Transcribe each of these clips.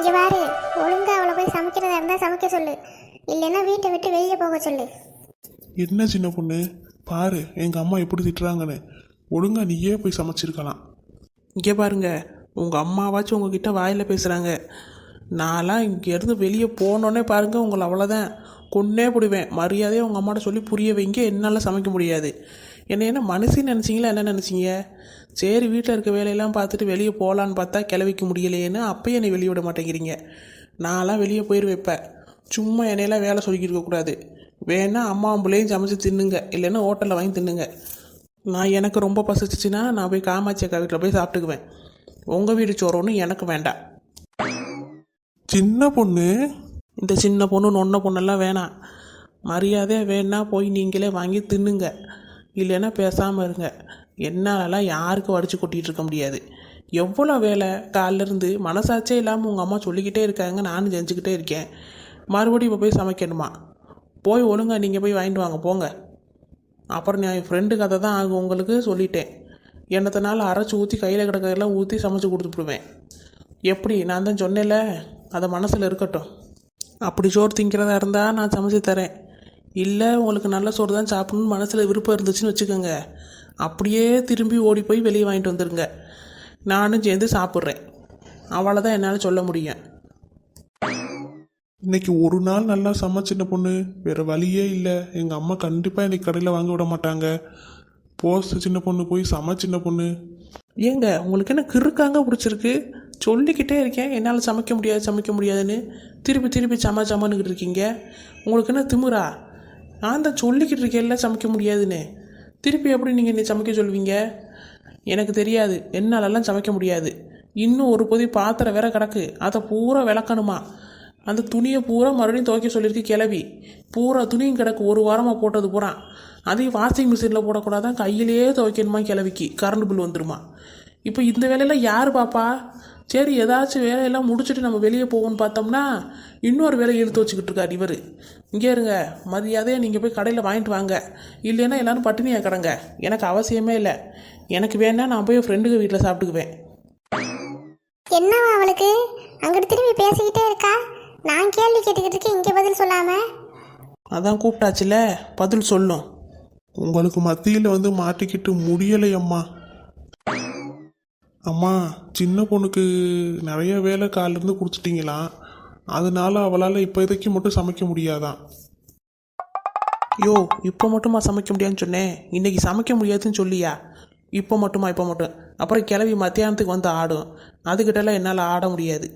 இங்க பாரு ஒழுங்கா அவளை போய் சமைக்கிறதா இருந்தா சமைக்க சொல்லு. இல்லைன்னா வீட்டை விட்டு வெளியே போக சொல்லு. என்ன சின்ன பொண்ணு? பாரு எங்கள் அம்மா எப்படி திட்டுறாங்கன்னு. ஒழுங்கா நீயே போய் சமைச்சிருக்கலாம். இங்கே பாருங்க உங்கள் அம்மாவாச்சும் உங்ககிட்ட வாயில் பேசுகிறாங்க நான்லாம் இங்கேருந்து வெளியே போனோன்னே பாருங்க உங்களை அவ்வளோதான் கொன்னே பிடுவேன். மரியாதையாக உங்கள் அம்மாட்ட சொல்லி புரிய வைங்க என்னால் சமைக்க முடியாது. என்ன என்ன மனசுன்னு நினச்சிங்களா? என்ன நினச்சிங்க? சரி வீட்டில் இருக்க வேலையெல்லாம் பார்த்துட்டு வெளியே போகலான்னு பார்த்தா கிளவிக்க முடியலையேன்னு அப்பயும் என்னை வெளியே விட மாட்டேங்கிறீங்க. நான்லாம் வெளியே போயிடுவேன் இப்போ. சும்மா என்னையெல்லாம் வேலை சொல்லிக்கிட்டு இருக்கக்கூடாது வேணா அம்மா பிள்ளையும் சமைச்சு தின்னுங்க. இல்லைன்னா ஹோட்டலில் வாங்கி தின்னுங்க. நான் எனக்கு ரொம்ப பசிச்சிச்சுன்னா நான் போய் காமாட்சி அக்கா வீட்டில் போய் சாப்பிட்டுக்குவேன். உங்கள் வீடு சோறுன்னு எனக்கு வேண்டாம். சின்ன பொண்ணு? இந்த சின்ன பொண்ணு நொன்ன பொண்ணெல்லாம் வேணாம். மரியாதையாக வேணா போய் நீங்களே வாங்கி தின்னுங்க. இல்லைன்னா பேசாமல் இருங்க. என்னாலலாம் யாருக்கும் வடித்து கொட்டிகிட்டு இருக்க முடியாது. எவ்வளோ வேலை? காலைல இருந்து இல்லாமல் உங்கள் அம்மா சொல்லிக்கிட்டே இருக்காங்க. நானும் செஞ்சுக்கிட்டே இருக்கேன். மறுபடியும் இப்போ போய் சமைக்கணுமா? போய் ஒழுங்கா நீங்கள் போய் வாங்கிட்டு வாங்க. போங்க. அப்புறம் நான் என் ஃப்ரெண்டு கதை தான் ஆகும். உங்களுக்கு சொல்லிட்டேன். என்னத்தனால அரைச்சி ஊற்றி கையில் கிடக்கிறதெல்லாம் ஊற்றி சமைச்சு கொடுத்துப்பிடுவேன் எப்படி? நான் தான் சொன்னேன்ல. அதை மனசில் இருக்கட்டும். அப்படி சோறு திங்கிறதா இருந்தால் நான் சமைச்சு தரேன். இல்லை உங்களுக்கு நல்ல சோறு தான் சாப்பிடணும்னு மனசில் விருப்பம் இருந்துச்சுன்னு வச்சுக்கோங்க. அப்படியே திரும்பி ஓடி போய் வெளியே வாங்கிட்டு வந்துடுங்க நானும் சேர்ந்து சாப்பிட்றேன். அவ்வளோதான் என்னால் சொல்ல முடியும். இன்னைக்கு ஒரு நாள் நல்லா சமை சின்ன பொண்ணு. வேற வழியே இல்லை. எங்கள் அம்மா கண்டிப்பாக இன்னைக்கு கடையில் வாங்க விட மாட்டாங்க. போஸ்ட் சின்ன பொண்ணு போய் சமை சின்ன பொண்ணு. ஏங்க உங்களுக்கு என்ன கிறுக்காங்க பிடிச்சிருக்கு? சொல்லிக்கிட்டே இருக்கேன். என்னால் சமைக்க முடியாது சமைக்க முடியாதுன்னு. திருப்பி திருப்பி சம சமன்னுக்கிட்டு இருக்கீங்க. உங்களுக்கு என்ன திமிரா நான் தான் சொல்லிக்கிட்டு இருக்கேன்ல சமைக்க முடியாதுன்னு. திருப்பி எப்படி நீங்கள் என்னை சமைக்க சொல்லுவீங்க எனக்கு தெரியாது. என்னாலெல்லாம் சமைக்க முடியாது. இன்னும் ஒரு பொதி பாத்திரம் வேற கிடக்கு. அதை பூரா விளக்கணுமா? அந்த துணியை பூரா மறுபடியும் துவைக்க சொல்லியிருக்கு கிளவி பூரா துணியும் கிடக்கு. ஒரு வாரமாக போட்டது பூரா. அதையும் வாஷிங் மிஷினில் போடக்கூடாதான் கையிலேயே துவைக்கணுமா கிளவிக்கு கரண்ட் பில் வந்துருமா? இப்போ இந்த வேலையில் யார் பாப்பா? சரி ஏதாச்சும் வேலையெல்லாம் முடிச்சுட்டு நம்ம வெளியே போவோம்னு பார்த்தோம்னா இன்னொரு வேலையை இழுத்து வச்சுக்கிட்டு இருக்கார் இவர். இங்கே இருங்க மரியாதையாக நீங்கள் போய் கடையில் வாங்கிட்டு வாங்க. இல்லைன்னா எல்லாரும் பட்டினியாக கிடங்க. எனக்கு அவசியமே இல்லை. எனக்கு வேணா நான் போய் ஃப்ரெண்டுக்கு வீட்டில் சாப்பிட்டுக்குவேன். என்னவா அவளுக்கு? அங்கிட்டு திரும்பி பேசிக்கிட்டே இருக்கா? நான் கேள்வி கேட்டுக்கிட்டு இருக்கேன் இங்க பதில் சொல்லாம. அதான் கூப்பிட்டாச்சுல பதில் சொல்லும். உங்களுக்கு மத்தியில் வந்து மாட்டிக்கிட்டு முடியலை அம்மா சின்ன பொண்ணுக்கு நிறைய வேலை காலிலேருந்து கொடுத்துட்டீங்களாம் அதனால அவளால் இப்போதைக்கு மட்டும் சமைக்க முடியாதான் யோ இப்போ மட்டுமா சமைக்க முடியாதுன்னு சொன்னேன் இன்னைக்கு சமைக்க முடியாதுன்னு சொல்லியா? இப்போ மட்டுமா இப்போ மட்டும். அப்புறம் கிளவி மத்தியானத்துக்கு வந்து ஆடும். அதுக்கிட்டலாம் என்னால் ஆட முடியாது.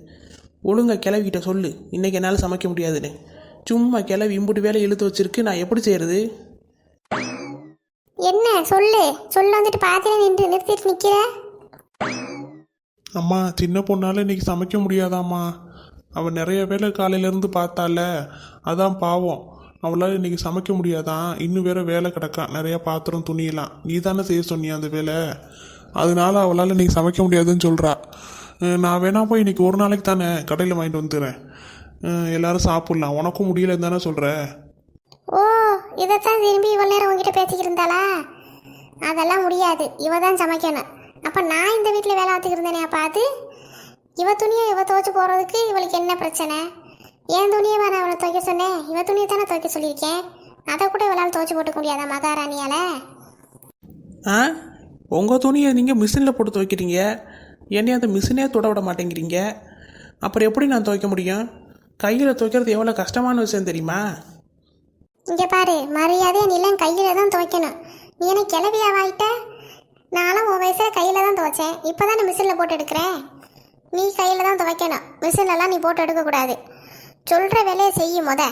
ஒழுங்கா கிளவிக்கிட்ட சொல்லு. இன்னைக்கு என்னால் சமைக்க முடியாதுன்னு. சும்மா கிளவி இம்புட்டு வேலை இழுத்து வச்சிருக்கு. நான் எப்படி செய்யறது? என்ன? சொல்லு. சொல்ல வந்துட்டு பாத்திரம் நின்று நிறுத்திட்டு நிக்கிற? அம்மா சின்ன பொண்ணால் இன்னைக்கு சமைக்க முடியாதாம்மா. அவள் நிறைய வேலை காலையிலேருந்து பார்த்தால. அதான் பாவம். அவளால் இன்றைக்கி சமைக்க முடியாதான். இன்னும் வேற வேலை கிடக்கா. நிறையா பாத்திரம் துணியெல்லாம். நீ தானே செய்ய சொன்னியா அந்த வேலை. அதனால அவளால் இன்றைக்கி சமைக்க முடியாதுன்னு சொல்கிறா நான் வேணா போய் இன்றைக்கி ஒரு நாளைக்கு தானே கடையில் வாங்கிட்டு வந்துடுறேன். எல்லாரும் சாப்பிட்லாம். உனக்கும் முடியலன்னு தானே சொல்கிற ஓ இதைத்தான் திரும்பி இவ்வளோ நேரம் உங்ககிட்ட பேசிக்கிட்டு இருந்தாளா? அதெல்லாம் முடியாது. இவ தான் சமைக்கணும். அப்போ நான் இந்த வீட்டில் வேலை பார்த்துக்கிட்டு இருந்தேனே பார்த்து இவ துணியை இவ துவைச்சு போகிறதுக்கு இவளுக்கு என்ன பிரச்சனை? என் துணியை நான் அவளை துவைக்க சொன்னேன். இவ துணியை தானே துவைக்க சொல்லியிருக்கேன். அதை கூட இவளால் துவைச்சு போட்டுக்க முடியாதா மகாராணியால? ஆ? உங்கள் துணியை நீங்கள் மிஷினில் போட்டு துவைக்கிறீங்க. என்னைய அந்த மிஷினே தொட விட மாட்டேங்கிறீங்க. அப்புறம் எப்படி நான் துவைக்க முடியும்? கையில் துவைக்கிறது எவ்வளோ கஷ்டமான விஷயம் தெரியுமா? இங்கே பாரு மரியாதையை நிலம் கையில் தான் துவைக்கணும். நீ என்ன கிளவியாவாயிட்ட நானும் உன் வயசில் கையில் தான் துவைச்சேன். இப்போ தான் மிஷினில் போட்டு எடுக்கிறேன் நீ கையில் தான் துவைக்கணும். மிஷின்லலாம் நீ போட்டு எடுக்கக்கூடாது சொல்கிற வேலையை செய்யும் முத.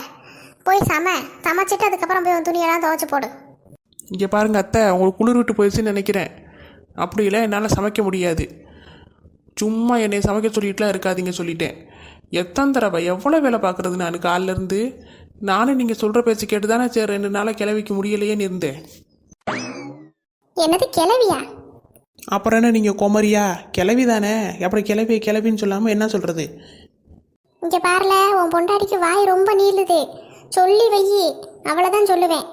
போய் சம. சமைச்சிட்டு அதுக்கப்புறம் போய் உன் துணியெல்லாம் துவைச்சி போடு. இங்கே பாருங்க அத்தை உங்களுக்கு குளிர் விட்டு போயிடுச்சுன்னு நினைக்கிறேன். அப்படி இல்லை என்னால் சமைக்க முடியாது. சும்மா என்னை சமைக்க சொல்லிட்டுலாம் இருக்காதீங்க சொல்லிட்டேன். எத்தனை தடவை எவ்வளோ வேலை பார்க்குறது நான் காலிலேருந்து நானும் நீங்கள் சொல்கிற பேச்சு கேட்டு தானே சரி ரெண்டு நாளாக கிளவிக்க முடியலையேன்னு இருந்தேன். என்னது கிளவியா? அப்புறம் என்ன நீங்கள் குமரியா? கிளவி தானே? அப்புறம் கிளவி கிளவின்னு சொல்லாமல் என்ன சொல்கிறது இங்கே பாருல உன் பொண்டாட்டிக்கு வாய் ரொம்ப நீளுது. சொல்லி வையி அவ்வளோதான் சொல்லுவேன்.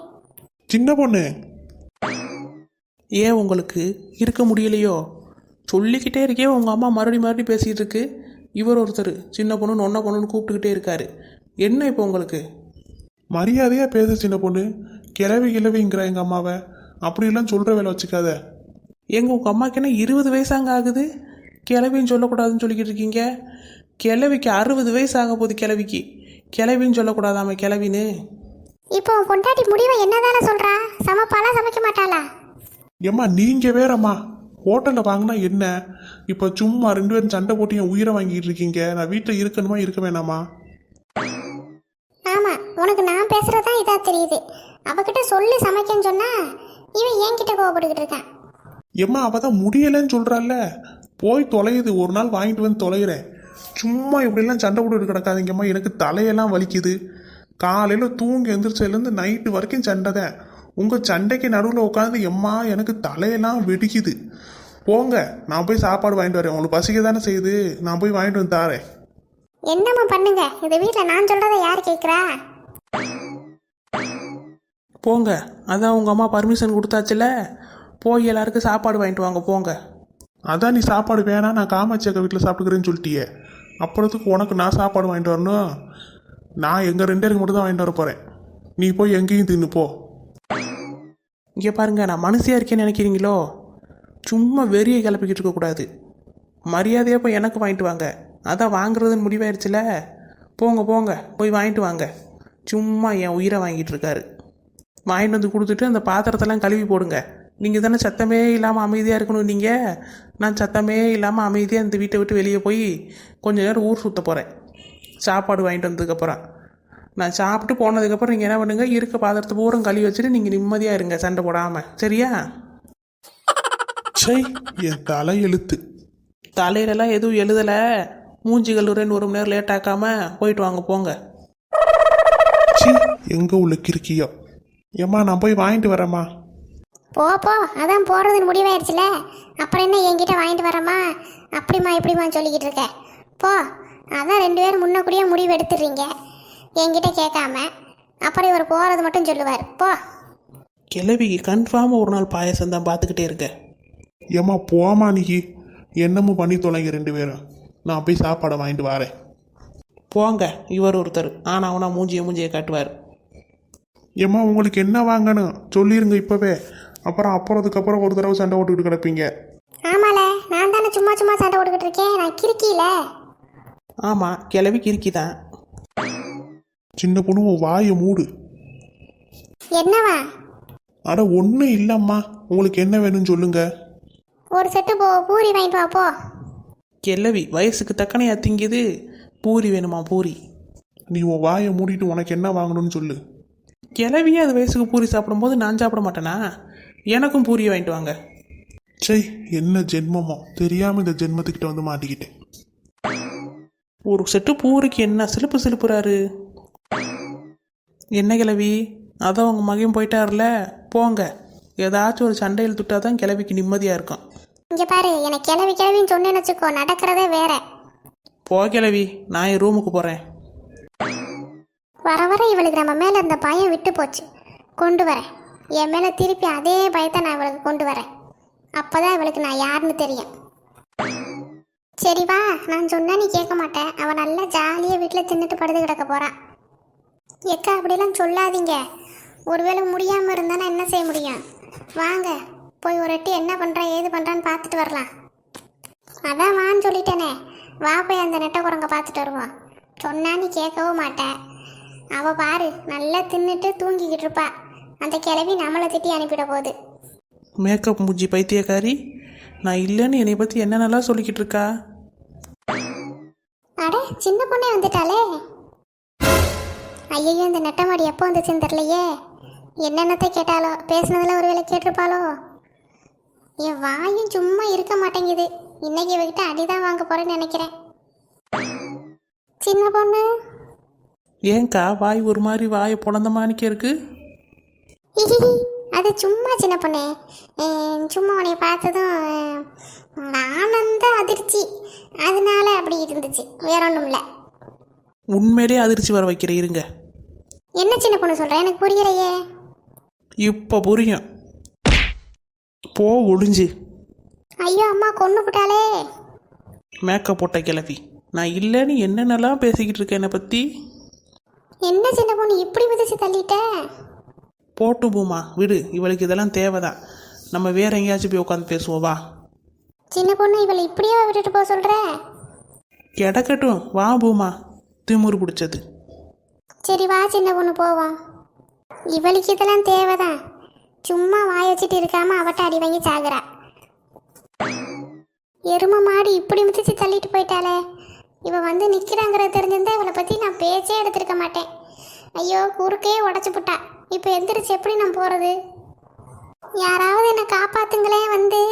சின்ன பொண்ணு. ஏன் உங்களுக்கு இருக்க முடியலையோ? சொல்லிக்கிட்டே இருக்கே உங்கள் அம்மா மறுபடியும் மறுபடியும் பேசிகிட்டு இருக்கு. இவர் ஒருத்தர் சின்ன பொண்ணு நொன்ன பொண்ணுன்னு கூப்பிட்டுக்கிட்டே இருக்காரு. என்ன இப்போ உங்களுக்கு? மரியாதையா பேசு சின்ன பொண்ணு. கிளவி கிளவிங்கிற எங்க அம்மாவை. அப்படியெல்லாம் சொல்ற வேலை வச்சுக்காத. எங்க உங்கள் அம்மாக்கு என்ன இருபது வயசாங்க ஆகுது? கிளவின்னு சொல்லக்கூடாதுன்னு சொல்லிக்கிட்டு இருக்கீங்க? கிளவிக்கு அறுபது வயசு ஆக போகுது கிளவிக்கு கிளவின்னு சொல்லக்கூடாதாம கிளவின்னு இப்போ உன் பொண்டாட்டி முடிவை என்னதானே சொல்றா? சமைப்பாளா சமைக்க மாட்டாளா? ஏம்மா நீங்க வேறம்மா. ஹோட்டலில் வாங்கினா என்ன? இப்போ சும்மா ரெண்டு பேரும் சண்டை போட்டு என் உயிரை வாங்கிட்டு இருக்கீங்க? நான் வீட்டில் இருக்கணுமா இருக்க வேணாமா? ஆமா உனக்கு நான் பேசுறதுதான் இதா தெரியுது. அவகிட்ட சொல்லி சமைக்கன்னு சொன்னா இவன் என்கிட்ட கோவப்பட்டுக்கிட்டு இருக்கான். ஏம்மா அவ தான் முடியலைன்னு சொல்கிறாள்ல போய் தொலையுது. ஒரு நாள் வாங்கிட்டு வந்து தொலைகிறேன் சும்மா இப்படிலாம் சண்டை போட்டுட்டு கிடக்காதீங்கம்மா. எனக்கு தலையெல்லாம் வலிக்குது. காலையில் தூங்கி எந்திரிச்சதுலேருந்து நைட்டு வரைக்கும் சண்டை தான். உங்கள் சண்டைக்கு நடுவில் உட்காந்து எம்மா எனக்கு தலையெல்லாம் வெடிக்குது. போங்க நான் போய் சாப்பாடு வாங்கிட்டு வரேன். உங்களுக்கு பசிக்க தானே செய்யுது. நான் போய் வாங்கிட்டு வந்து தாரேன். என்னம்மா பண்ணுங்க? இந்த வீட்ல நான் சொல்றதை யார் கேக்குறா போங்க. அதான் உங்கள் அம்மா பர்மிஷன் கொடுத்தாச்சுல? போய் எல்லாருக்கும் சாப்பாடு வாங்கிட்டு வாங்க போங்க. அதான் நீ சாப்பாடு வேணாம் நான் காமாட்சி அக்கா வீட்டில் சாப்பிட்டுக்கிறேன்னு சொல்லிட்டியே. அப்புறத்துக்கு உனக்கு நான் சாப்பாடு வாங்கிட்டு வரணும். நான் எங்கள் ரெண்டு பேருக்கு மட்டும் தான் வாங்கிட்டு வர போகிறேன் நீ போய் எங்கேயும் தின்னு போ. இங்கே பாருங்க நான் மனுஷியாக இருக்கேன்னு நினைக்கிறீங்களோ? சும்மா வெறியை கிளப்பிக்கிட்டு இருக்கக்கூடாது மரியாதையாக போய் எனக்கு வாங்கிட்டு வாங்க. அதான் வாங்குறதுன்னு முடிவாயிருச்சுல? போங்க போங்க. போய் வாங்கிட்டு வாங்க. சும்மா என் உயிரை வாங்கிட்டு இருக்காரு. வாங்கிட்டு வந்து கொடுத்துட்டு அந்த பாத்திரத்தெல்லாம் கழுவி போடுங்க. நீங்கள் தானே சத்தமே இல்லாமல் அமைதியாக இருக்கணும் நீங்கள் நான் சத்தமே இல்லாமல் அமைதியாக இந்த வீட்டை விட்டு வெளியே போய் கொஞ்ச நேரம் ஊர் சுற்ற போகிறேன் சாப்பாடு வாங்கிட்டு வந்ததுக்கப்புறம் நான் சாப்பிட்டு போனதுக்கப்புறம் நீங்கள் என்ன பண்ணுங்க இருக்க பாத்திரத்தை பூரம் கழுவி வச்சுட்டு நீங்கள் நிம்மதியாக இருங்க சண்டை போடாமல் சரியா? சை என் தலை எழுத்து. தலையிலலாம் எதுவும் எழுதலை. மூஞ்சி கல்லூரின்னு ஒரு மணி நேரம் லேட் ஆக்காம போயிட்டு வாங்க போங்க. எங்கே உள்ள கிறுக்கியோ ஏம்மா நான் போய் வாங்கிட்டு வரேம்மா. போ போ. அதான் போறதுன்னு முடிவாயிருச்சுல அப்புறம் என்ன என்கிட்ட வாங்கிட்டு வரமா அப்படிமா இப்படிமா சொல்லிக்கிட்டு இருக்க. போ. அதான் ரெண்டு பேரும் முன்ன கூடயே முடிவு எடுத்துடுறீங்க. என்கிட்ட கேட்காம. அப்புறம் இவர் போறது மட்டும் சொல்லுவார். போ. கிளவிக்கு கன்ஃபார்மாக ஒரு நாள் பாயசம் தான் பார்த்துக்கிட்டே இருக்கேன் ஏம்மா போமா நீ. என்னமோ பண்ணி தொலைங்க ரெண்டு பேரும். நான் போய் சாப்பாடை வாங்கிட்டு வரேன். போங்க இவர் ஒருத்தர். ஆனால் அவனா மூஞ்சியை மூஞ்சியை காட்டுவார். ஏம்மா உங்களுக்கு என்ன வாங்கணும்? சொல்லிருங்க இப்போவே. அப்புறம் அப்புறத்துக்கப்புறம் ஒரு தடவை சண்டை போட்டுக்கிட்டு கிடப்பீங்க. ஆமால நான் தானே சும்மா சும்மா சண்டை போட்டுக்கிட்டு இருக்கேன். நான் கிறுக்கியில. ஆமாம் கிளவி கிறுக்கி தான். சின்ன பொண்ணு உன் வாயை மூடு. என்னவா? அட ஒன்றும் இல்லைம்மா. உங்களுக்கு என்ன வேணும்னு சொல்லுங்க. ஒரு செட்டு போ பூரி வாங்கிட்டு வா போ. கிளவி வயசுக்கு தக்கனையா திங்குது. பூரி வேணுமா பூரி? நீ உன் வாயை மூடிட்டு உனக்கு என்ன வாங்கணும்னு சொல்லு. கிளவியே அது வயசுக்கு பூரி சாப்பிடும்போது நான் சாப்பிட மாட்டேனா? எனக்கும் பூரியை வாங்கிட்டு வாங்க. சை என்ன ஜென்மமோ. தெரியாம இந்த ஜென்மத்துக்கிட்ட வந்து மாட்டிக்கிட்டேன். ஒரு செட்டு பூரிக்கு என்ன சிலுப்பு சிலுப்புறாரு? என்ன கிளவி? அதான் உங்கள் மகன் போயிட்டார்ல. போங்க. ஏதாச்சும் ஒரு சண்டையில் துட்டாதான் தான் கிளவிக்கு நிம்மதியாக இருக்கும். இங்க பாரு எனக்கு கிளவி கிளவின்னு சொன்னேன்னு வச்சுக்கோ நடக்கிறதே வேற. போ கிளவி நான் என் ரூமுக்கு போகிறேன் வர வர இவளுக்கு நம்ம மேலே இருந்த பயம் விட்டு போச்சு. கொண்டு வரேன். என் மேலே திருப்பி அதே பயத்தை நான் இவளுக்கு கொண்டு வரேன். அப்போ தான் இவளுக்கு நான் யாருன்னு தெரியும். சரி வா நான் சொன்னா நீ கேட்க மாட்டேன் அவன் நல்லா ஜாலியாக வீட்டில் தின்னுட்டு படுத்து கிடக்க போகிறான் எக்கா அப்படிலாம் சொல்லாதீங்க. ஒருவேளை முடியாமல் இருந்தா என்ன செய்ய முடியும்? வாங்க போய் ஒரு எட்டி என்ன பண்ணுறான் ஏது பண்ணுறான்னு பார்த்துட்டு வரலாம். அதான் வான்னு சொல்லிட்டேனே. வா போய் அந்த நெட்டை குரங்க பார்த்துட்டு வருவோம். சொன்னா நீ கேட்கவும் மாட்டேன் அவ பாரு நல்லா தின்னுட்டு தூங்கிக்கிட்டு இருப்பா. அந்த கிளவி நம்மளை திட்டி அனுப்பிட போகுது. மேக்கப் மூஞ்சி பைத்தியக்காரி. நான் இல்லைன்னு என்னை பற்றி என்னென்னலாம் சொல்லிக்கிட்டு இருக்கா? அட சின்ன பொண்ணே வந்துட்டாளே. ஐயோ இந்த நெட்டமாடி எப்போ வந்துச்சுன்னு தெரியலையே. என்னென்னத்தை கேட்டாலோ பேசுனதுல ஒருவேளை கேட்டிருப்பாளோ. என் வாயும் சும்மா இருக்க மாட்டேங்குது. இன்னைக்கு இவகிட்ட அடிதான் வாங்க போறேன்னு நினைக்கிறேன். சின்ன பொண்ணு ஏன்க்கா வாய் ஒரு மாதிரி வாயை புலந்த மாணிக்க இருக்கு? அது சும்மா சின்ன பொண்ணு. சும்மா உன்னை பார்த்ததும் ஆனந்த அதிர்ச்சி. அதனால அப்படி இருந்துச்சு. வேற ஒன்றும் இல்லை. உண்மையிலே அதிர்ச்சி வர வைக்கிற இருங்க. என்ன சின்ன பொண்ணு சொல்ற? எனக்கு புரியலையே. இப்போ புரியும். போ ஒளிஞ்சு. ஐயோ அம்மா கொண்டு போட்டாலே மேக்கப் போட்ட கிளவி நான் இல்லைன்னு என்னென்னலாம் பேசிக்கிட்டு இருக்கேன் என்னை பற்றி என்ன சின்ன பொண்ணு இப்படி மிதிச்சு தள்ளிட்ட? போட்டு பூமா விடு. இவளுக்கு இதெல்லாம் தேவைதான். நம்ம வேற எங்கேயாச்சும் போய் உட்காந்து பேசுவோம் வா. சின்ன பொண்ணு இவளை இப்படியே விட்டுட்டு போக சொல்ற? கிடக்கட்டும். வா பூமா. திமுரு பிடிச்சது. சரி வா சின்ன பொண்ணு போவோம். இவளுக்கு இதெல்லாம் தேவைதான். சும்மா வாய வச்சுட்டு இருக்காம அவட்ட அடி வாங்கி சாகுறா. எரும மாடு இப்படி மிதிச்சு தள்ளிட்டு போயிட்டாளே. இவள் வந்து நிற்கிறாங்கிறத தெரிஞ்சிருந்தா இவளை பற்றி நான் பேச்சே எடுத்திருக்க மாட்டேன். ஐயோ குறுக்கே உடச்சி புட்டா. இப்போ எந்திரிச்சு எப்படி நான் போகிறது யாராவது என்னை காப்பாத்துங்களே வந்து.